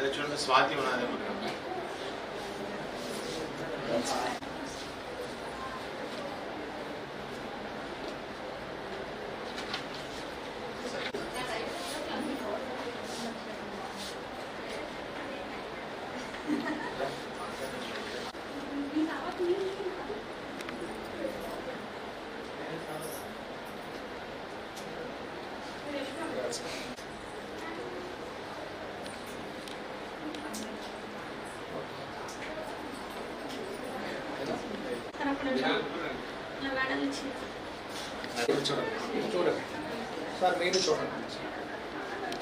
இதில் சொல்லுங்கள் சுவாதி உணாதே பண்ணுறாங்க చూడండి చూడండి సార్ మీరు చూడండి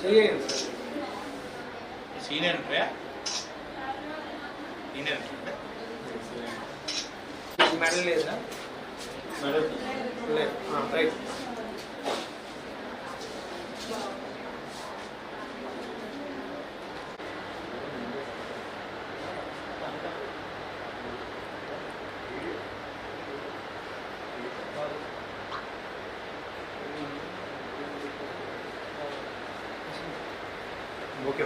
చేయండి సార్ సీనియర్ ఉంటాయా సీనియర్ మెడల్ లేదా లేదు రైట్ ఓకే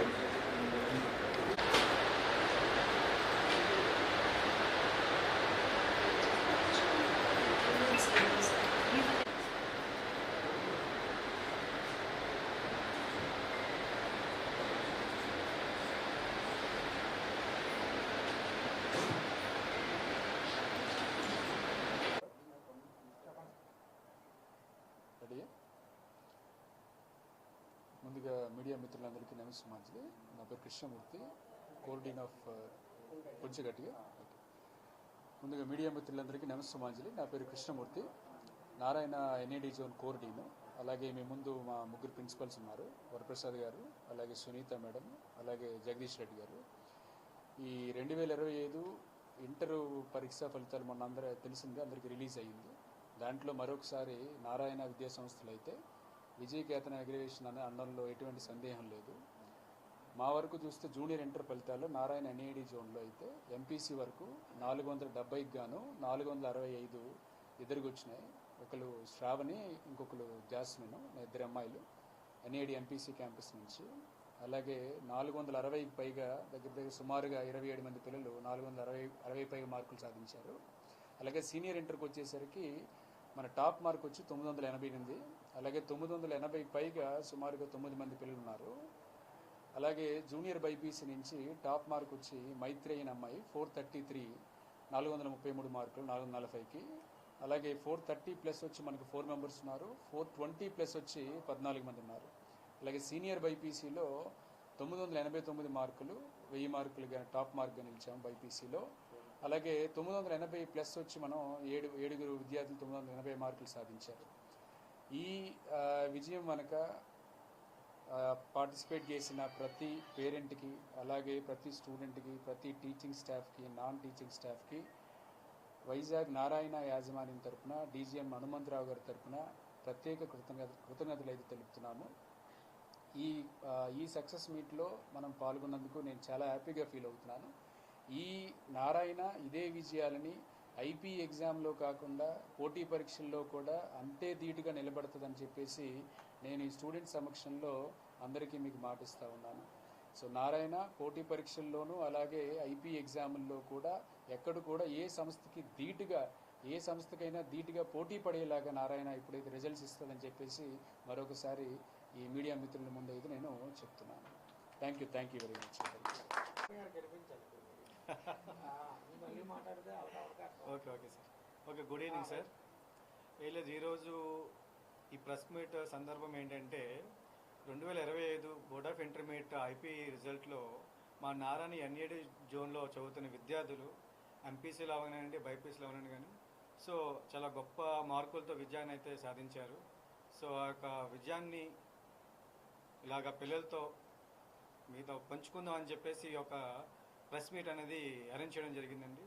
రెడీ ముందుగా మీడియా మిత్రులందరికీ నమస్కారం నా పేరు కృష్ణమూర్తి కోర్డీన్ ఆఫ్ కొంచెం ముందుగా మీడియా మిత్రులందరికీ నమస్కారం నా పేరు Krishnamurthy. Narayana N A D zone coordinator అలాగే మీ ముందు మా ముగ్గురు ప్రిన్సిపల్స్ ఉన్నారు. వరప్రసాద్ గారు అలాగే సునీత మేడం అలాగే జగదీష్ రెడ్డి గారు. ఈ రెండు వేల ఇరవై ఐదు ఇంటర్ పరీక్ష ఫలితాలు మొన్న అందరూ తెలిసిందే అందరికీ రిలీజ్ అయ్యింది. దాంట్లో మరొకసారి నారాయణ విద్యా సంస్థలు అయితే విజయకేతన అగ్రివేషన్ అనే అనడంలో ఎటువంటి సందేహం లేదు. మా వరకు చూస్తే జూనియర్ ఇంటర్ ఫలితాల్లో నారాయణ ఎన్ఏడి జోన్లో అయితే ఎంపీసీ వరకు నాలుగు వందల డెబ్బైకి గాను నాలుగు వందల అరవై ఐదు ఎదురుగా వచ్చినాయి ఒకరు శ్రావణి ఇంకొకరు జాస్మిన్ ఇద్దరు అమ్మాయిలు ఎన్ఏడి ఎంపీసీ క్యాంపస్ నుంచి. అలాగే నాలుగు వందల అరవైకి పైగా దగ్గర దగ్గర సుమారుగా ఇరవై ఏడు మంది పిల్లలు నాలుగు వందల అరవై అరవై పైగా మార్కులు సాధించారు. అలాగే సీనియర్ ఇంటర్కి వచ్చేసరికి మన టాప్ మార్క్ వచ్చి తొమ్మిది వందల ఎనభై ఎనిమిది. అలాగే తొమ్మిది వందల ఎనభై పైగా సుమారుగా తొమ్మిది మంది పిల్లలు ఉన్నారు. అలాగే జూనియర్ బైపీసీ నుంచి టాప్ మార్క్ వచ్చి మైత్రి అయిన అమ్మాయి ఫోర్ థర్టీ త్రీ నాలుగు వందల ముప్పై మూడు మార్కులు నాలుగు వందల నలభైకి. అలాగే ఫోర్ థర్టీ ప్లస్ వచ్చి మనకు ఫోర్ మెంబర్స్ ఉన్నారు. ఫోర్ ట్వంటీ ప్లస్ వచ్చి పద్నాలుగు మంది ఉన్నారు. అలాగే సీనియర్ బైపీసీలో తొమ్మిది వందల ఎనభై తొమ్మిది మార్కులు వెయ్యి మార్కులుగా టాప్ మార్క్గా నిలిచాం బైపీసీలో. అలాగే తొమ్మిది వందల ఎనభై ప్లస్ వచ్చి మనం ఏడు ఏడుగురు విద్యార్థులు తొమ్మిది వందల ఎనభై మార్కులు సాధించారు. ఈ విజయం మనక పార్టిసిపేట్ చేసిన ప్రతి పేరెంట్కి అలాగే ప్రతి స్టూడెంట్కి ప్రతి టీచింగ్ స్టాఫ్కి నాన్ టీచింగ్ స్టాఫ్కి వైజాగ్ నారాయణ యాజమాన్యం తరపున డీజీఎం హనుమంతరావు గారి తరపున ప్రత్యేక కృతజ్ఞత కృతజ్ఞతలు అయితే తెలుపుతున్నాము. ఈ ఈ సక్సెస్ మీట్లో మనం పాల్గొన్నందుకు నేను చాలా హ్యాపీగా ఫీల్ అవుతున్నాను. ఈ నారాయణ ఇదే విజయాలని ఐపీ ఎగ్జామ్లో కాకుండా పోటీ పరీక్షల్లో కూడా అంతే ధీటుగా నిలబడుతుందని చెప్పేసి నేను ఈ స్టూడెంట్ సమక్షంలో అందరికీ మీకు మాటిస్తూ ఉన్నాను. సో నారాయణ పోటీ పరీక్షల్లోనూ అలాగే ఐపీ ఎగ్జాముల్లో కూడా ఎక్కడ కూడా ఏ సంస్థకి ధీటుగా ఏ సంస్థకైనా ధీటుగా పోటీ పడేలాగా నారాయణ ఇప్పుడైతే రిజల్ట్స్ ఇస్తుందని చెప్పేసి మరొకసారి ఈ మీడియా మిత్రుల ముందు అయితే నేను చెప్తున్నాను. Thank you thank you very much okay okay sir. Okay good evening sir. ఏం లేదు ఈరోజు ఈ ప్రెస్ మీట్ సందర్భం ఏంటంటే రెండు వేల ఇరవై ఐదు బోర్డ్ ఆఫ్ ఇంటర్మీడియట్ ఐపీ రిజల్ట్లో మా నారాయణ ఎన్ఏడి జోన్లో చదువుతున్న విద్యార్థులు ఎంపీసీలో అవనండి బైపీసీలో అవనండి కానీ సో చాలా గొప్ప మార్కులతో విజయాన్ని అయితే సాధించారు. సో ఆ యొక్క విజయాన్ని ఇలాగ పిల్లలతో మీతో పంచుకుందాం అని చెప్పేసి యొక్క ప్రెస్ మీట్ అనేది అరేంజ్ చేయడం జరిగిందండి.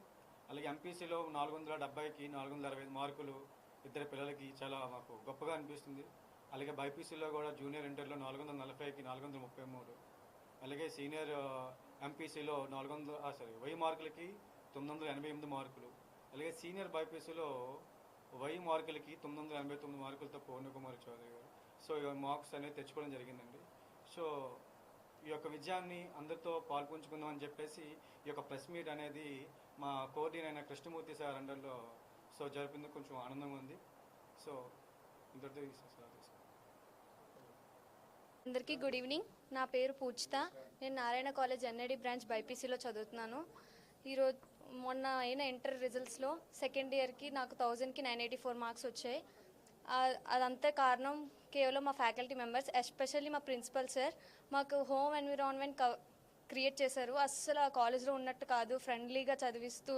అలాగే ఎంపీసీలో నాలుగు వందల డెబ్బైకి నాలుగు వందల అరవై మార్కులు ఇద్దరు పిల్లలకి చాలా మాకు గొప్పగా అనిపిస్తుంది. అలాగే బైపీసీలో కూడా జూనియర్ ఇంటర్లో నాలుగు వందల నలభైకి నాలుగు వందల ముప్పై మూడు. అలాగే సీనియర్ ఎంపీసీలో నాలుగు వందల సారీ వెయ్యి మార్కులకి తొమ్మిది వందల ఎనభై ఎనిమిది మార్కులు. అలాగే సీనియర్ బైపీసీలో వై మార్కులకి తొమ్మిది వందల ఎనభై తొమ్మిది మార్కులతో పౌర్ణకుమారి చౌదరి గారు. సో మార్క్స్ అనేది తెచ్చుకోవడం జరిగిందండి. సో ఈ యొక్క విజయాన్ని అందరితో పాల్పంచుకుందాం అని చెప్పేసి ఈ యొక్క ప్రెస్ మీట్ అనేది మా కోఆర్డినేటర్ అయిన కృష్ణమూర్తి సార్ అండర్లో సో జరిపింది కొంచెం ఆనందంగా ఉంది. సో ఇంతటితో అందరికీ గుడ్ ఈవినింగ్. నా పేరు పూజిత. నేను నారాయణ కాలేజ్ ఎన్ఐడి బ్రాంచ్ బైపీసీలో చదువుతున్నాను. ఈరోజు మొన్న అయిన ఇంటర్ రిజల్ట్స్లో సెకండ్ ఇయర్కి నాకు థౌజండ్కి నైన్ ఎయిటీ ఫోర్ మార్క్స్ వచ్చాయి. అదంతా కారణం కేవలం మా ఫ్యాకల్టీ మెంబర్స్ ఎస్పెషల్లీ మా ప్రిన్సిపల్ సార్. మాకు హోమ్ ఎన్విరాన్మెంట్ క్రియేట్ చేశారు. అస్సలు ఆ కాలేజ్లో ఉన్నట్టు కాదు. ఫ్రెండ్లీగా చదివిస్తూ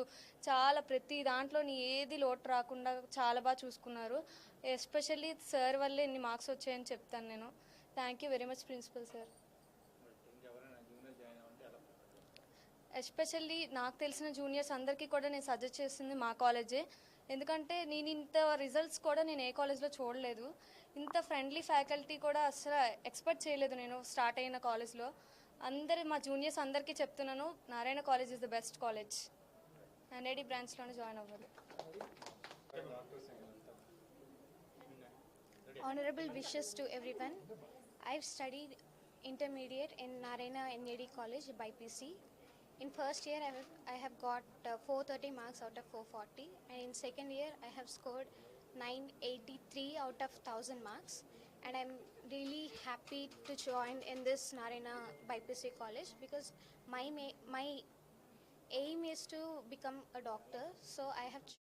చాలా ప్రతి దాంట్లోని ఏది లోటు రాకుండా చాలా బాగా చూసుకున్నారు. ఎస్పెషల్లీ సార్ వల్లే ఇన్ని మార్క్స్ వచ్చాయని చెప్తాను నేను. Thank you very much principal sir. Especially నాకు తెలిసిన జూనియర్స్ అందరికీ కూడా నేను సజెస్ట్ చేసింది మా కాలేజే. ఎందుకంటే నేను ఇంత రిజల్ట్స్ కూడా నేను ఏ కాలేజ్లో చూడలేదు ఇంత ఫ్రెండ్లీ ఫ్యాకల్టీ కూడా అసలు ఎక్స్పెక్ట్ చేయలేదు నేను స్టార్ట్ అయిన కాలేజ్లో అందరి మా జూనియర్స్ అందరికీ చెప్తున్నాను Narayana college is the best college N I D బ్రాంచ్లోనే join అవ్వాలి Honorable wishes to everyone. I've studied intermediate in Narayana NAD College by PC. In first year, I have, I have got uh, 430 marks out of 440, and in second year, I have scored 983 out of 1000 marks. And I'm really happy to join in this Narayana by PC College because my my aim is to become a doctor. So I have